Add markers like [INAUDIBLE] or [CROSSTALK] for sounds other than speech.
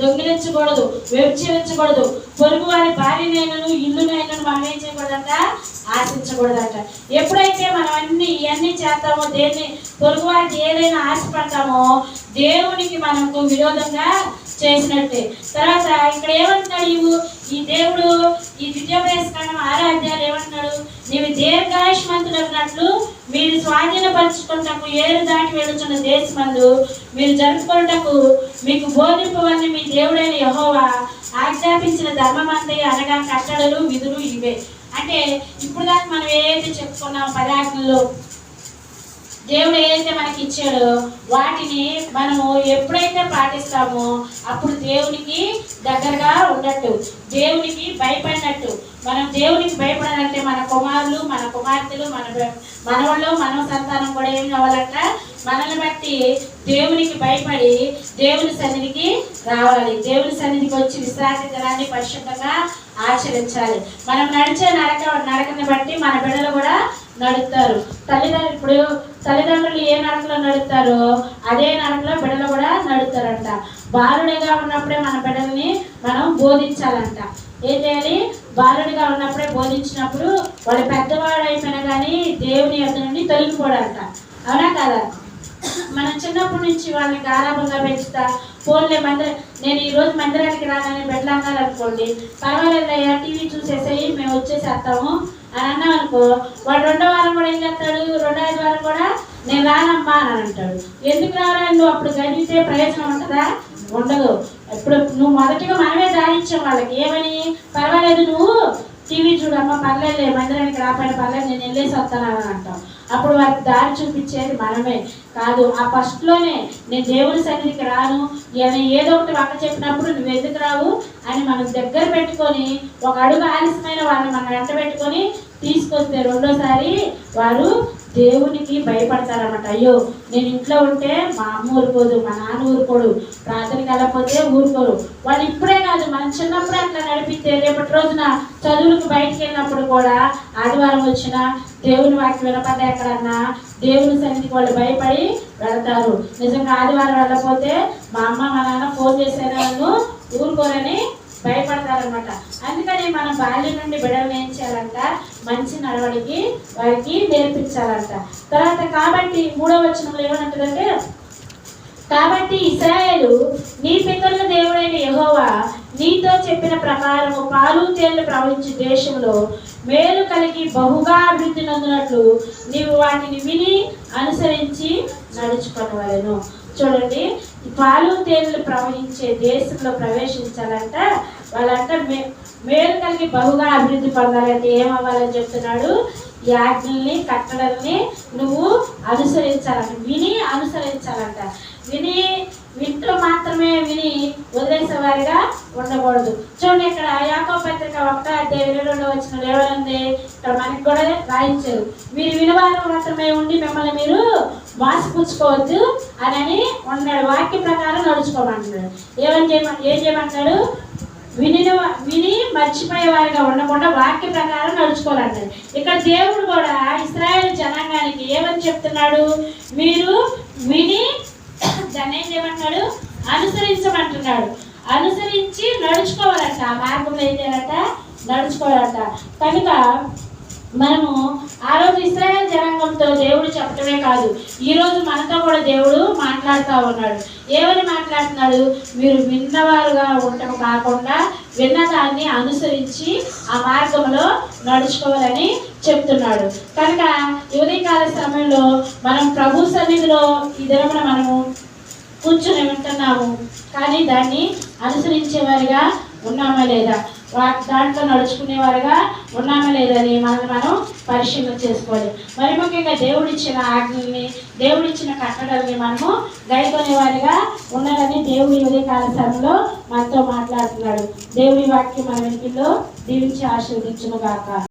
దొంగిలించకూడదు వ్యభిచరించకూడదు పొరుగు వారి భార్యనైనను ఇల్లునైనను మనం ఏం చేయకూడదంట? ఆశించకూడదంట. ఎప్పుడైతే మనం అన్ని ఇవన్నీ చేస్తామో దేన్ని పొరుగు వారికి ఏదైనా ఆశపడతామో దేవునికి మనకు విరోధంగా చేసినట్టే. తర్వాత ఇక్కడ ఏమంటున్నాడు ఈ దేవుడు ఈ విద్యాభ్యాసకాండం ఆరాధ్యాలు ఏమంటున్నాడు? నీవు దీర్ఘాయుష్మంతులన్నట్లు మీరు స్వాధీనపరచుకుంటకు ఏరు దాటి వెళుతున్న దేశమందు మీరు జరుపుకున్నటకు మీకు బోధింపవని మీ దేవుడైన యహోవా ఆజ్ఞాపించిన ధర్మమంతయ్య అనగా కట్టడలు విధులు ఇవే. అంటే ఇప్పుడు దాకా మనం ఏదైతే చెప్పుకున్నాం పదార్థంలో దేవుడు ఏదైతే మనకి ఇచ్చాడో వాటిని మనము ఎప్పుడైతే పాటిస్తామో అప్పుడు దేవునికి దగ్గరగా ఉన్నట్టు దేవునికి భయపడినట్టు. మనం దేవునికి భయపడాలంటే మన కుమారులు మన కుమార్తెలు మన మనవళ్ళు మన సంతానం కూడా ఏం కావాలంట? మనల్ని బట్టి దేవునికి భయపడి దేవుని సన్నిధికి రావాలి. దేవుని సన్నిధికి వచ్చి విశ్రాంతి దినాన్ని పరిశుద్ధంగా ఆచరించాలి. మనం నడిచే నడక నడకని బట్టి మన బిడ్డలు కూడా నడుపుతారు తల్లిదండ్రులు ఇప్పుడు తల్లిదండ్రులు ఏ నడకలో నడుపుతారో అదే నడకలో బిడ్డలు కూడా నడుపుతారంట బాలుడిగా ఉన్నప్పుడే మన బిడ్డల్ని మనం బోధించాలంట. ఏం చేయాలి? బాలుడిగా ఉన్నప్పుడే బోధించినప్పుడు వాడు పెద్దవాడు అయిపోయినా కానీ దేవుని యొక్క నుండి తొలగిపోడంట. అవునా కదా? మనం చిన్నప్పటి నుంచి వాళ్ళని గారాబంగా పెంచుతా ఫోన్లే మందిర నేను ఈ రోజు మందిరానికి రాగానే పెట్టాను అనుకోండి పర్వాలేదు అయ్యా టీవీ చూసేసేయి మేము వచ్చేసేస్తాము అని అన్నాం అనుకో వాడు రెండో వారం కూడా ఏం చేస్తాడు? రెండో ఐదు వారం కూడా నేను రానమ్మా అని అంటాడు. ఎందుకు రావరా నువ్వు అప్పుడు గడిపితే ప్రయోజనం ఉంటుందా? ఉండదు. ఇప్పుడు నువ్వు మొదటిగా మనమే దారిచ్చాం వాళ్ళకి. ఏమని? పర్వాలేదు నువ్వు టీవీ చూడమ్మా పర్లేదు మందిరానికి రాపాడు పర్లేదు నేను వెళ్ళేసి వస్తాను అని అంటాం. అప్పుడు వారికి దారి చూపించేది మనమే కాదు. ఆ ఫస్ట్లోనే నేను దేవుని సన్నిధికి రాను ఏదో ఒకటి వంట చెప్పినప్పుడు నువ్వు ఎందుకు రావు అని మనం దగ్గర పెట్టుకొని ఒక అడుగు ఆలస్యమైన వాళ్ళని మనం వెంట పెట్టుకొని తీసుకొస్తే రెండోసారి వారు దేవునికి భయపడతారన్నమాట. అయ్యో నేను ఇంట్లో ఉంటే మా అమ్మ ఊరుకోదు మా నాన్న ఊరుకోడు ప్రార్థన కలపోతే ఊరుకోరు. వాళ్ళు ఇప్పుడే కాదు మనం చిన్నప్పుడే అట్లా నడిపితే రేపటి రోజున చదువులకు బయటికి వెళ్ళినప్పుడు కూడా ఆదివారం వచ్చిన దేవుని వాక్యం వినపడ్డా ఎక్కడన్నా? దేవుని సన్నిధికి వాళ్ళు భయపడి వెళతారు. నిజంగా ఆదివారం వెళ్ళకపోతే మా అమ్మ మా నాన్న ఫోన్ చేసేదాన్ని ఊరుకోరని భయపడతారనమాట అందుకనే మనం బాల్యం నుండి బిడ్డలను ఏం చేయాలంట? మంచి నడవడికి వారికి నేర్పించాలంట. తర్వాత కాబట్టి మూడవ వచనంలో ఏమంటుందంటే కాబట్టి ఇస్రాయేలు నీ పితరుల దేవుడైన యహోవా నీతో చెప్పిన ప్రకారము పాలు తేళ్ళు ప్రవహించే దేశంలో మేలు కలిగి బహుగా అభివృద్ధి నొందినట్లు నీవు వాటిని విని అనుసరించి నడుచుకునవలను. చూడండి పాలు తేనెలు ప్రవహించే దేశంలో ప్రవేశించాలంట. వాళ్ళంట మే మేలు కలిగి బహుగా అభివృద్ధి పొందాలంటే. ఏమవ్వాలని చెప్తున్నాడు? ఈ ఆజ్ఞల్ని కట్టడల్ని నువ్వు అనుసరించాలంట. విని అనుసరించాలంట. విని వింటూ మాత్రమే విని వదిలేసేవారిగా ఉండకూడదు. చూడండి ఇక్కడ యాకో పత్రిక ఒక్క అధ్యాయం ఇరవై రెండు వచ్చిన ఏమనుంది ఇక్కడ మనకి కూడా రాయించారు. మీరు వినవారు మాత్రమే ఉండి మిమ్మల్ని మీరు మోసపుచ్చుకోవద్దు అని ఉన్నాడు. వాక్య ప్రకారం నడుచుకోమంటున్నాడు. ఏమని చేయమ ఏం చేయమంటాడు విని విని మర్చిపోయే వారిగా ఉండకుండా వాక్య ప్రకారం నడుచుకోవాలంటాడు ఇక్కడ దేవుడు కూడా ఇస్రాయేల్ జనాంగానికి ఏమని చెప్తున్నాడు? మీరు విని [COUGHS] దాన్ని ఏం చేయమంటున్నాడు? అనుసరించమంటున్నాడు. అనుసరించి నడుచుకోవాలంట. ఆ ఏంటంట నడుచుకోవాలంట. కనుక మనము ఆ రోజు ఇస్రాయల్ జనాంగంతో దేవుడు చెప్పడమే కాదు ఈ రోజు మనతో కూడా దేవుడు మాట్లాడుతూ ఉన్నాడు. ఏమని మాట్లాడుతున్నాడు? మీరు విన్నవారుగా ఉండటం కాకుండా విన్నదాన్ని అనుసరించి ఆ మార్గంలో నడుచుకోవాలని చెప్తున్నాడు. కనుక ఉదయకాల సమయంలో మనం ప్రభు సన్నిధిలో ఈ దినమున మనము కూర్చొని వింటున్నాము. కానీ దాన్ని అనుసరించేవారిగా ఉన్నామా లేదా? వా- దాంట్లో నడుచుకునేవారుగా ఉన్నామా లేదని మనం మనం పరిశీలన చేసుకోవాలి. మరి ముఖ్యంగా దేవుడిచ్చిన ఆజ్ఞల్ని దేవుడిచ్చిన కట్టడల్ని మనము గైకొనే వారిగా ఉండాలని దేవుడి ఉదయ కాల సమయంలో మనతో మాట్లాడుతున్నాడు. దేవుడి వాక్యం మన వెనుకల్లో దీవించి ఆశీర్వదించును గాక